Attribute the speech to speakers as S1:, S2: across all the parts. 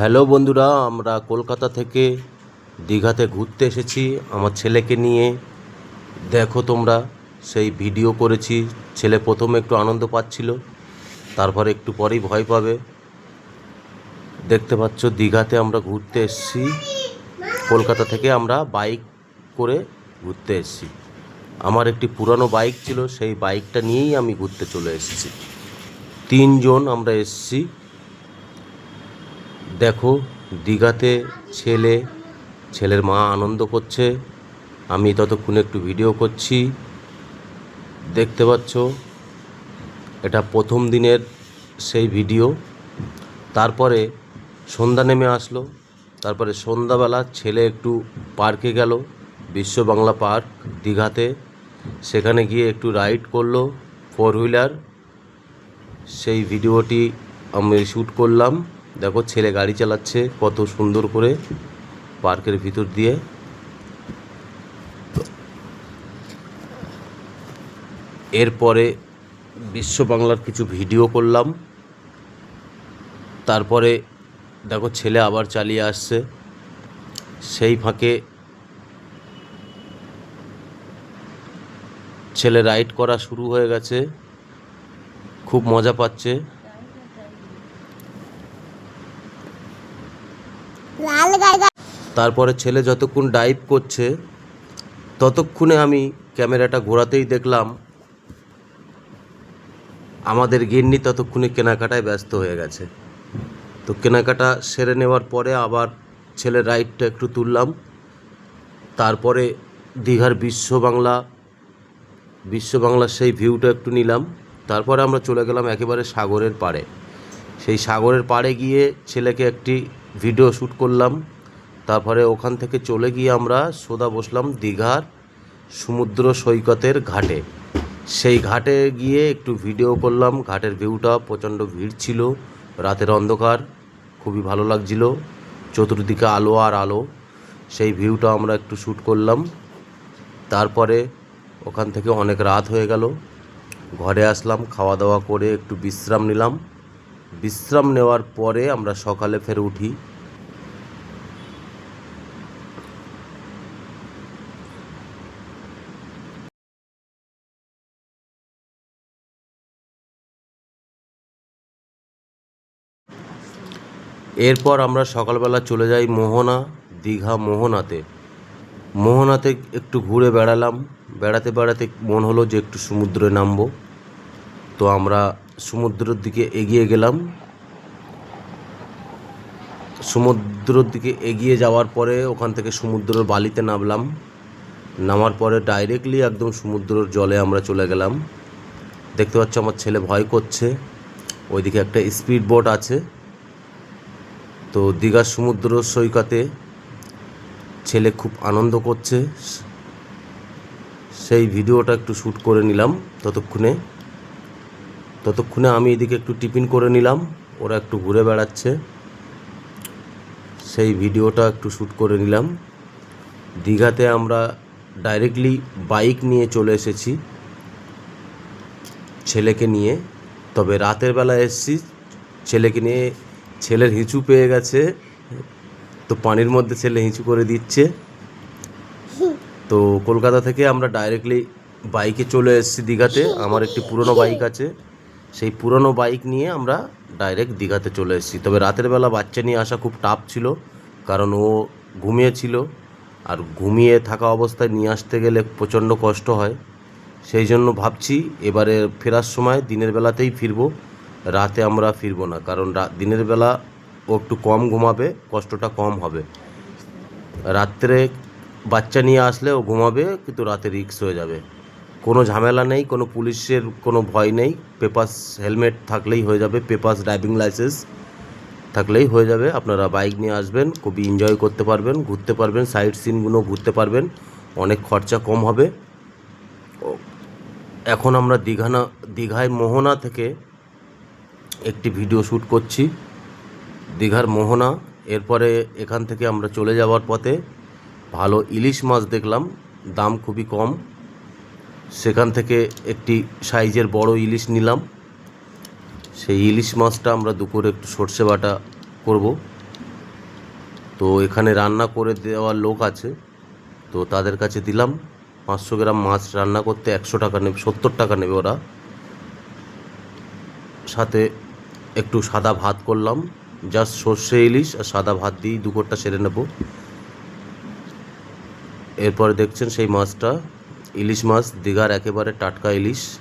S1: Hello বন্ধুরা, আমরা কলকাতা থেকে দীঘাতে ঘুরতে এসেছি আমার ছেলেকে নিয়ে। দেখো তোমরা, সেই ভিডিও করেছি, ছেলে প্রথমে একটু আনন্দ পাচ্ছিল, তারপরে একটু পরেই ভয় পাবে। দেখতে পাচ্ছ, দীঘাতে আমরা ঘুরতে এসেছি, কলকাতা থেকে আমরা বাইক করে ঘুরতে এসেছি। আমার একটি পুরানো বাইক ছিল, সেই বাইকটা নিয়েই আমি ঘুরতে চলে এসেছি। তিনজন আমরা এসেছি দেখো, দীঘাতে ছেলে, ছেলের মা আনন্দ করছে। আমি ততক্ষণ একটু ভিডিও করছি। দেখতে পাচ্ছ, এটা প্রথম দিনের সেই ভিডিও তারপরে সন্ধ্যা নেমে আসলো। তারপরে সন্ধ্যাবেলা ছেলে একটু পার্কে গেল, বিশ্ব বাংলা পার্ক দীঘাতে। সেখানে গিয়ে একটু রাইড করল ফোর হুইলার সেই ভিডিওটি আমি শ্যুট করলাম। দেখো ছেলে গাড়ি চালাচ্ছে, কত সুন্দর করে পার্কের ভিতর দিয়ে। এরপরে বিশ্ব বাংলার কিছু ভিডিও করলাম। তারপরে দেখো ছেলে আবার চালিয়ে আসছে। সেই ফাঁকে ছেলে রাইড করা শুরু হয়ে গেছে। খুব মজা পাচ্ছে
S2: লাল গাড়ি
S1: তারপরে ছেলে যতক্ষণ ডাইভ করছে, ততক্ষণে আমি ক্যামেরাটা ঘোরাতেই দেখলাম, আমাদের গিন্নি ততক্ষণে কেনাকাটায় ব্যস্ত হয়ে গেছে। তো কেনাকাটা সেরে নেওয়ার পরে আবার ছেলের রাইডটা একটু তুললাম। তারপরে দীঘার বিশ্ব বাংলা বিশ্ব বাংলার সেই ভিউটা একটু নিলাম। তারপরে আমরা চলে গেলাম একেবারে সাগরের পাড়ে। সেই সাগরের পাড়ে গিয়ে ছেলেকে একটি ভিডিও শ্যুট করলাম। তারপরে ওখান থেকে চলে গিয়ে আমরা সোদা বসলাম দীঘার সমুদ্র সৈকতের ঘাটে। সেই ঘাটে গিয়ে একটু ভিডিও করলাম, ঘাটের ভিউটা প্রচণ্ড ভিড় ছিল, রাতের অন্ধকার, খুবই ভালো লাগছিল, চতুর্দিকে আলো আর আলো। সেই ভিউটা আমরা একটু শ্যুট করলাম, তারপরে ওখান থেকে অনেক রাত হয়ে গেল, ঘরে আসলাম খাওয়া দাওয়া করে একটু বিশ্রাম নিলাম। বিশ্রাম নেওয়ার পরে আমরা সকালে ফের উঠি। এরপর আমরা সকালবেলা চলে যাই মোহনা, দীঘা মোহনাতে। মোহনাতে একটু ঘুরে বেড়ালাম। বেড়াতে বেড়াতে মন হলো যে একটু সমুদ্রে নামবো। তো আমরা সমুদ্রের দিকে এগিয়ে গেলাম। সমুদ্রের দিকে এগিয়ে যাওয়ার পরে ওখান থেকে সমুদ্রের বালিতে নামলাম। নামার পরে ডাইরেক্টলি একদম সমুদ্রের জলে আমরা চলে গেলাম। দেখতে পাচ্ছ আমার ছেলে ভয় করছে। ওইদিকে একটা স্পিড বোট আছে। তো দীঘার সমুদ্র সৈকতে ছেলে খুব আনন্দ করছে। সেই ভিডিওটা একটু শ্যুট করে নিলাম ততক্ষণে। ততক্ষণে আমি এদিকে একটু টিফিন করে নিলাম, ওরা একটু ঘুরে বেড়াচ্ছে। সেই ভিডিওটা একটু শ্যুট করে নিলাম। দীঘাতে আমরা ডাইরেক্টলি বাইক নিয়ে চলে এসেছি ছেলেকে নিয়ে। তবে রাতের বেলা এসেছি ছেলেকে নিয়ে ছেলের হিঁচু পেয়ে গেছে, তো পানির মধ্যে ছেলে হিঁচু করে দিচ্ছে। তো কলকাতা থেকে আমরা ডাইরেক্টলি বাইকে চলে এসেছি দীঘাতে, আমার একটি পুরনো বাইক আছে। সেই পুরনো বাইক নিয়ে আমরা ডাইরেক্ট দীঘাতে চলে এসেছি। তবে রাতের বেলা বাচ্চা নিয়ে আসা খুব টাফ ছিল, কারণ ও ঘুমিয়েছিল আর ঘুমিয়ে থাকা অবস্থায় নিয়ে আসতে গেলে প্রচণ্ড কষ্ট হয়। সেই জন্য ভাবছি এবারে ফেরার সময় দিনের বেলাতেই ফিরবো। রাতে আমরা ফিরবো না, কারণ দিনের বেলা ও একটু কম ঘুমাবে, কষ্টটা কম হবে। রাত্রে বাচ্চা নিয়ে আসলে ও ঘুমাবে, কিন্তু রাতে রিক্স হয়ে যাবে। কোনো ঝামেলা নেই, কোনো পুলিশের কোনো ভয় নেই পেপাস হেলমেট থাকলেই হয়ে যাবে পেপাস ড্রাইভিং লাইসেন্স থাকলেই হয়ে যাবে। আপনারা বাইক নিয়ে আসবেন, খুবই এনজয় করতে পারবেন, ঘুরতে পারবেন সাইড সিনগুলো ঘুরতে পারবেন, অনেক খরচা কম হবে। এখন আমরা দীঘানা দীঘায় মোহনা থেকে একটি ভিডিও শ্যুট করছি, দীঘার মোহনা। এরপরে এখান থেকে আমরা চলে যাওয়ার পথে ভালো ইলিশ মাছ দেখলাম, দাম খুবই কম। সেখান থেকে একটি সাইজের বড় ইলিশ নিলাম। সেই ইলিশ মাছটা আমরা দুপুরে একটু সর্ষে বাটা করব। তো এখানে রান্না করে দেওয়ার লোক আছে, তো তাদের কাছে দিলাম। পাঁচশো গ্রাম মাছ রান্না করতে একশো টাকা নেবে, সত্তর টাকা নেবে ওরা। সাথে একটু সাদা ভাত করলাম। জাস্ট সর্ষে ইলিশ আর সাদা ভাত দিয়েই দুপুরটা সেরে নেব। এরপরে দেখছেন সেই মাছটা, ইলিশ মাছ, দীঘার একেবারে টাটকা ইলিশ।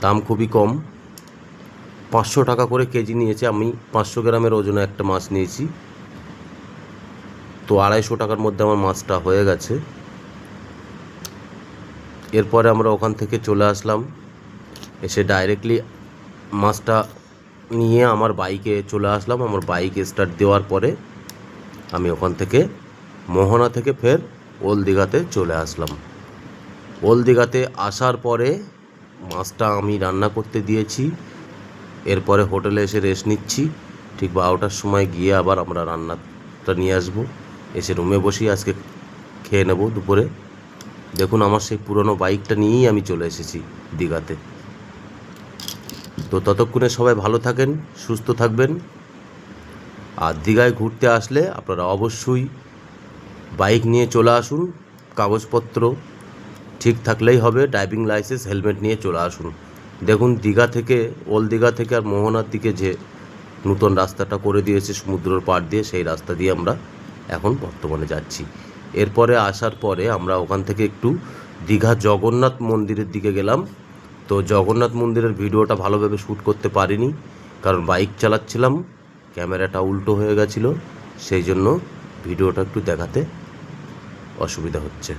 S1: দাম খুবই কম। পাঁচশো টাকা করে কেজি নিয়েছে। আমি পাঁচশো গ্রামের ওজনে একটা মাছ নিয়েছি। তো আড়াইশো টাকার মধ্যে আমার মাছটা হয়ে গেছে। এরপরে আমরা ওখান থেকে চলে আসলাম। এসে ডাইরেক্টলি মাছটা নিয়ে আমার বাইকে চলে আসলাম। আমার বাইক স্টার্ট দেওয়ার পরে আমি ওখান থেকে মোহনা থেকে ফের ওল দীঘাতে চলে আসলাম। ওল দীঘাতে আসার পরে মাছটা আমি রান্না করতে দিয়েছি। এরপরে হোটেলে এসে রেস্ট নিচ্ছি। ঠিক বারোটার সময় গিয়ে আবার আমরা রান্নাটা নিয়ে আসব। এসে রুমে বসেই আজকে খেয়ে নেব দুপুরে। দেখুন, আমার সেই পুরনো বাইকটা নিয়েই আমি চলে এসেছি দীঘাতে। তো ততক্ষণে সবাই ভালো থাকেন, সুস্থ থাকবেন। আর দীঘায় ঘুরতে আসলে আপনারা অবশ্যই বাইক নিয়ে চলে আসুন, কাগজপত্র ঠিক থাকলেই হবে, ড্রাইভিং লাইসেন্স, হেলমেট নিয়ে চলে আসুন। দেখুন, দীঘা থেকে ওল দীঘা থেকে আর মোহনার দিকে যে নতুন রাস্তাটা করে দিয়েছে, সমুদ্রের পাড় দিয়ে, সেই রাস্তা দিয়ে আমরা এখন বর্তমানে যাচ্ছি। এরপরে আসার পরে আমরা ওখান থেকে একটু দীঘা জগন্নাথ মন্দিরের দিকে গেলাম। তো জগন্নাথ মন্দিরের ভিডিওটা ভালোভাবে শ্যুট করতে পারিনি, কারণ বাইক চালাচ্ছিলাম, ক্যামেরাটা উল্টো হয়ে গেছিল, সেই জন্য ভিডিওটা একটু দেখাতে অসুবিধা হচ্ছে।